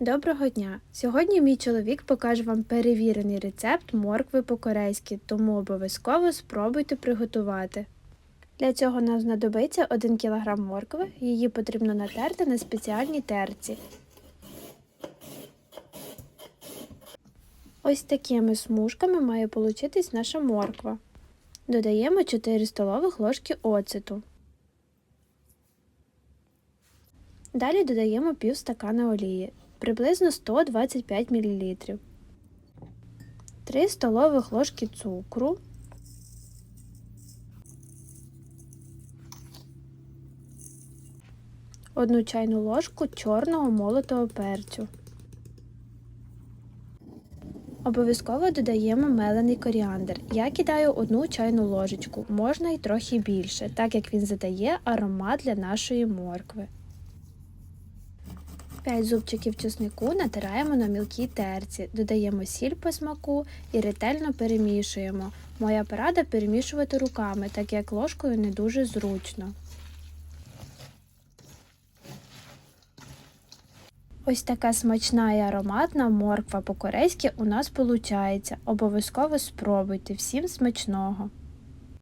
Доброго дня! Сьогодні мій чоловік покаже вам перевірений рецепт моркви по-корейськи, тому обов'язково спробуйте приготувати. Для цього нам знадобиться 1 кг моркви, її потрібно натерти на спеціальній терці. Ось такими смужками має получитись наша морква. Додаємо 4 столових ложки оцету. Далі додаємо пів стакана олії, приблизно 125 мл, 3 столових ложки цукру, одну чайну ложку чорного молотого перцю. Обов'язково додаємо мелений коріандр. Я кидаю одну чайну ложечку, можна і трохи більше, так як він задає аромат для нашої моркви. 5 зубчиків чеснику натираємо на мілкій терці, додаємо сіль по смаку і ретельно перемішуємо. Моя порада перемішувати руками, так як ложкою не дуже зручно. Ось така смачна і ароматна морква по-корейськи у нас виходить. Обов'язково спробуйте. Всім смачного!